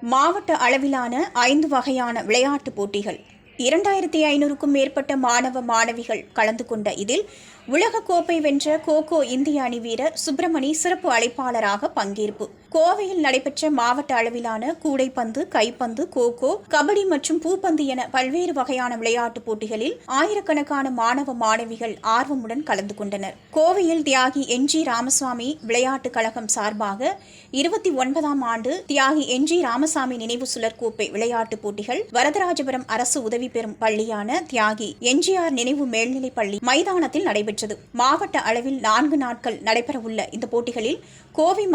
மாவட்ட அளவிலான ஐந்து வகையான விளையாட்டுப் போட்டிகள். இரண்டாயிரத்தி ஐநூறுக்கும் மேற்பட்ட மாணவ மாணவிகள் கலந்து கொண்ட இதில் உலகக்கோப்பை வென்ற கோகோ இந்திய அணி வீரர் சுப்பிரமணி சிறப்பு அழைப்பாளராக பங்கேற்பு. கோவையில் நடைபெற்ற மாவட்ட அளவிலான கூடைப்பந்து கைப்பந்து கோகோ கபடி மற்றும் பூப்பந்து என பல்வேறு வகையான விளையாட்டுப் போட்டிகளில் ஆயிரக்கணக்கான மாணவ மாணவிகள் ஆர்வமுடன் கலந்து கொண்டனர். கோவையில் தியாகி என். ஜி. ராமசாமி விளையாட்டுக் கழகம் சார்பாக இருபத்தி ஒன்பதாம் ஆண்டு தியாகி என். ஜி. ராமசாமி நினைவு சுழற்கோப்பை விளையாட்டுப் போட்டிகள் வரதராஜபுரம் அரசு உதவி பெறும் பள்ளியான தியாகி எம்ஜிஆர் நினைவு மேல்நிலைப் பள்ளி மைதானத்தில் நடைபெற்றது. மாவட்ட அளவில் நான்கு நாட்கள் நடைபெறவுள்ள இந்த போட்டிகளில் கோவை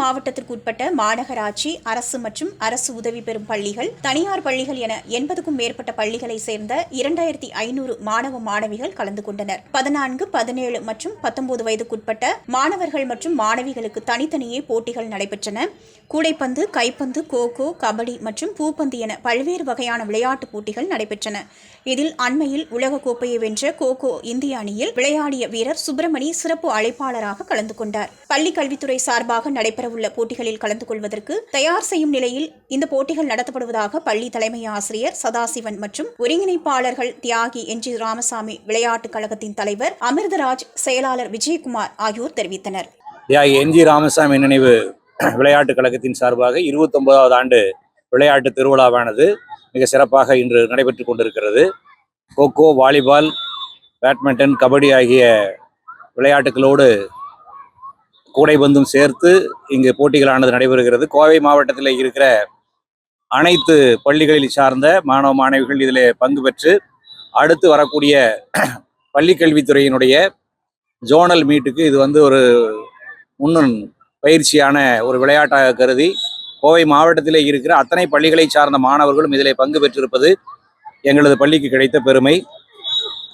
மாவட்டத்திற்குட்பட்ட மாநகராட்சி அரசு மற்றும் அரசு உதவி பெறும் பள்ளிகள் தனியார் பள்ளிகள் என எண்பதுக்கும் மேற்பட்ட பள்ளிகளை சேர்ந்த இரண்டாயிரத்தி ஐநூறு மாணவ மாணவிகள் கலந்து கொண்டனர். பதினான்கு பதினேழு மற்றும் பத்தொன்பது வயதுக்குட்பட்ட மாணவர்கள் மற்றும் மாணவிகளுக்கு தனித்தனியே போட்டிகள் நடைபெற்றன. கூடைப்பந்து கைப்பந்து கோகோ கபடி மற்றும் பூப்பந்து என பல்வேறு வகையான விளையாட்டுப் போட்டிகள் நடைபெற்றன. இதில் அண்மையில் உலகக்கோப்பையை வென்ற கோகோ இந்திய அணியில் விளையாடிய வீரர் சுப்பிரமணி சிறப்பு அழைப்பாளராக கலந்து கொண்டார். பள்ளி கல்வித்துறை சார்பாக நடைபெறவுள்ள போட்டிகளில் கலந்து கொள்வதற்கு தயார் செய்யும் நிலையில் இந்த போட்டிகள் நடத்தப்படுவதாக பள்ளி தலைமை ஆசிரியர் சதாசிவன் மற்றும் ஒருங்கிணைப்பாளர்கள் தியாகி என். ஜி. ராமசாமி விளையாட்டுக் கழகத்தின் தலைவர் அமிர்தராஜ் செயலாளர் விஜயகுமார் ஆகியோர் தெரிவித்தனர். தியாகி என். ஜி. ராமசாமி நினைவு விளையாட்டுக் கழகத்தின் சார்பாக இருபத்தொன்பதாவது ஆண்டு விளையாட்டு திருவிழாவானது மிக சிறப்பாக இன்று நடைபெற்று கொண்டிருக்கிறது. கோகோ வாலிபால் பேட்மிண்டன் கபடி ஆகிய விளையாட்டுகளோடு கூடைபந்தும் சேர்த்து இங்கு போட்டிகளானது நடைபெறுகிறது. கோவை மாவட்டத்தில் இருக்கிற அனைத்து பள்ளிகளில் சார்ந்த மாணவ மாணவிகள் இதில் பங்கு பெற்று அடுத்து வரக்கூடிய பள்ளிக்கல்வித்துறையினுடைய ஜோனல் மீட்டுக்கு இது வந்து ஒரு முன்னன் பயிற்சியான ஒரு விளையாட்டாக கருதி கோவை மாவட்டத்தில் இருக்கிற அத்தனை பள்ளிகளை சார்ந்த மாணவர்களும் இதில் பங்கு பெற்றிருப்பது எங்களது பள்ளிக்கு கிடைத்த பெருமை.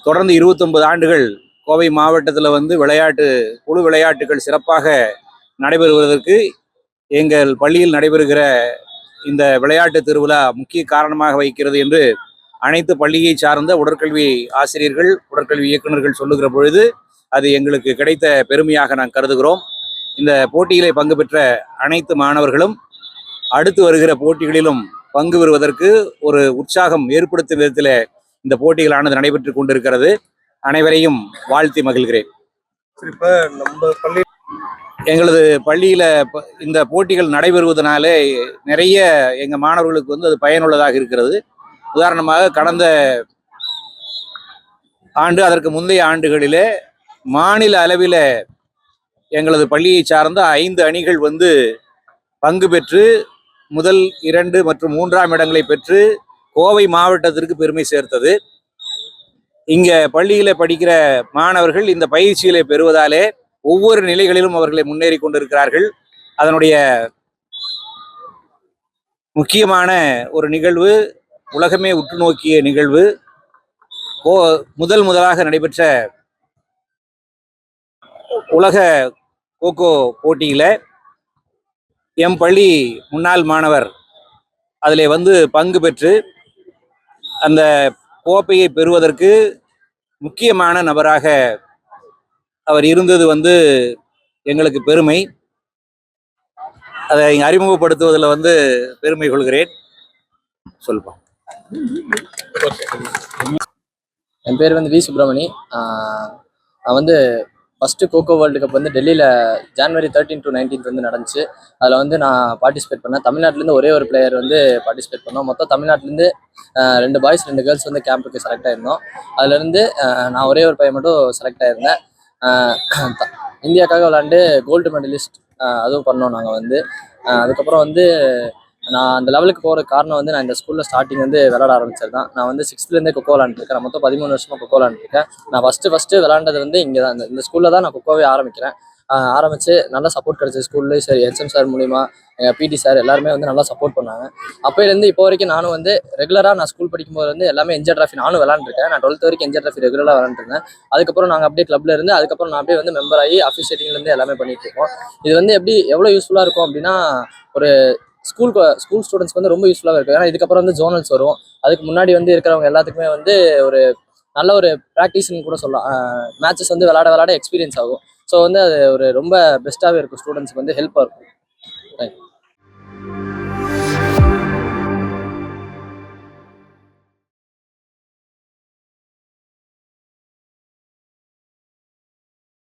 தொடர்ந்து இருபத்தொன்பது ஆண்டுகள் கோவை மாவட்டத்தில் வந்து விளையாட்டு குழு விளையாட்டுகள் சிறப்பாக நடைபெறுவதற்கு எங்கள் பள்ளியில் நடைபெறுகிற இந்த விளையாட்டு திருவிழா முக்கிய காரணமாக வைக்கிறது என்று அனைத்து பள்ளியை சார்ந்த உடற்கல்வி ஆசிரியர்கள் உடற்கல்வி இயக்குநர்கள் சொல்லுகிற பொழுது அது எங்களுக்கு கிடைத்த பெருமையாக நாம் கருதுகிறோம். இந்த போட்டியிலே பங்கு பெற்ற அனைத்து மாணவர்களும் அடுத்து வருகிற போட்டிகளிலும் பங்கு பெறுவதற்கு ஒரு உற்சாகம் ஏற்படுத்தும் விதத்தில் இந்த போட்டிகளானது நடைபெற்று கொண்டிருக்கிறது. அனைவரையும் வாழ்த்தி மகிழ்கிறேன். நம்ம பள்ளி எங்களது பள்ளியில இந்த போட்டிகள் நடைபெறுவதனாலே நிறைய எங்க மாணவர்களுக்கு வந்து அது பயனுள்ளதாக இருக்கிறது. உதாரணமாக கடந்த ஆண்டு அதற்கு முந்தைய ஆண்டுகளிலே மாநில அளவில் எங்களது பள்ளியை சார்ந்த ஐந்து அணிகள் வந்து பங்கு பெற்று முதல் இரண்டு மற்றும் மூன்றாம் இடங்களை பெற்று கோவை மாவட்டத்திற்கு பெருமை சேர்த்தது. இங்கே பள்ளியில் படிக்கிற மாணவர்கள் இந்த பயிற்சிகளை பெறுவதாலே ஒவ்வொரு நிலைகளிலும் அவர்களை முன்னேறி கொண்டிருக்கிறார்கள். அதனுடைய முக்கியமான ஒரு நிகழ்வு உலகமே உற்று நோக்கிய நிகழ்வு. கோ முதல் முதலாக நடைபெற்ற உலக கோகோ போட்டியில் எம் பள்ளி முன்னாள் மாணவர் அதில் வந்து பங்கு பெற்று அந்த கோப்பையை பெறுவதற்கு முக்கியமான நபராக அவர் இருந்தது வந்து எங்களுக்கு பெருமை. அதை அறிமுகப்படுத்துவதில் வந்து பெருமை கொள்கிறேன். சொல்லுப்பா. என் பேர் வந்து வி சுப்பிரமணி. நான் வந்து ஃபஸ்ட்டு கோகோ வேர்ல்டு கப் வந்து டெல்லியில் ஜான்வரி தேர்ட்டீன் டு நைன்டீன்த் வந்து நடந்துச்சு. அதில் வந்து நான் பார்ட்டிசிபேட் பண்ணேன். தமிழ்நாட்டிலேருந்து ஒரே ஒரு பிளேயர் வந்து பார்ட்டிசிபேட் பண்ணோம். மொத்தம் தமிழ்நாட்டிலேருந்து ரெண்டு பாய்ஸ் ரெண்டு கேர்ள்ஸ் வந்து கேம்புக்கு செலக்ட் ஆயிருந்தோம். அதுலேருந்து நான் ஒரே ஒரு பையன் மட்டும் செலக்ட் ஆயிருந்தேன். இந்தியாக்காக விளாண்டு கோல்டு மெடலிஸ்ட் அதுவும் பண்ணோம் நாங்கள் வந்து. அதுக்கப்புறம் வந்து நான் அந்த லெவலுக்கு போகிற காரணம் வந்து நான் இந்த ஸ்கூலில் ஸ்டார்டிங் வந்து விளாட ஆரம்பிச்சது தான் நான் வந்து சிக்ஸ்த்துலேருந்தே கொக்கோ விளாண்டுருக்கேன் நான் மொத்தம் பதிமூணு வருஷமாக கொக்கோ விளாண்டுருக்கேன் நான் ஃபஸ்ட்டு ஃபஸ்ட்டு விளாண்டது வந்து இங்கே தான் இந்த- ஸ்கூலில் தான் நான் கொக்கோவே ஆரம்பிக்கிறேன். ஆரம்பித்து நல்லா சப்போர்ட் கிடச்சி ஸ்கூல்லேயும் சரி ஹெச்எம் சார் மூலிமா எங்கள் பிடி சார் எல்லாருமே வந்து நல்லா சப்போர்ட் பண்ணாங்க. அப்போலேருந்து இப்போ வரைக்கும் நானும் வந்து ரெகுலராக நான் ஸ்கூல் படிக்கும்போது வந்து எல்லாமே என்ஜர் ட்ராஃபி நானும் விளாண்டுருக்கேன் நான் டுவெல்த் வரைக்கும் என்ஜர் ட்ராஃபி ரெகுலராக விளாண்டுருந்தேன் அதுக்கப்புறம் நாங்கள் அப்படியே கிளப்ல இருந்து அதுக்கப்புறம் நான் அப்படியே வந்து மெம்பர் ஆகி அஃபிஷியேட்டிங்லேருந்து எல்லாமே பண்ணிட்டு இருக்கோம். இது வந்து எப்படி எவ்வளோ யூஸ்ஃபுல்லாக இருக்கும் அப்படின்னா ஒரு ஸ்கூல் ஸ்கூல் ஸ்டூடெண்ட்ஸ்க்கு வந்து ரொம்ப யூஸ்ஃபுல்லாக இருக்கும். ஏன்னா இதுக்கப்புறம் வந்து ஜோனல்ஸ் வரும். அதுக்கு முன்னாடி வந்து இருக்கிறவங்க எல்லாத்துக்குமே வந்து ஒரு நல்ல ஒரு ப்ராக்டிஸ்னு கூட சொல்லலாம். மேட்சஸ் வந்து விளாட விளாட எக்ஸ்பீரியன்ஸ் ஆகும். ஸோ வந்து அது ஒரு ரொம்ப பெஸ்ட்டாகவே இருக்கும். ஸ்டூடெண்ட்ஸ்க்கு வந்து ஹெல்ப்பாக இருக்கும்.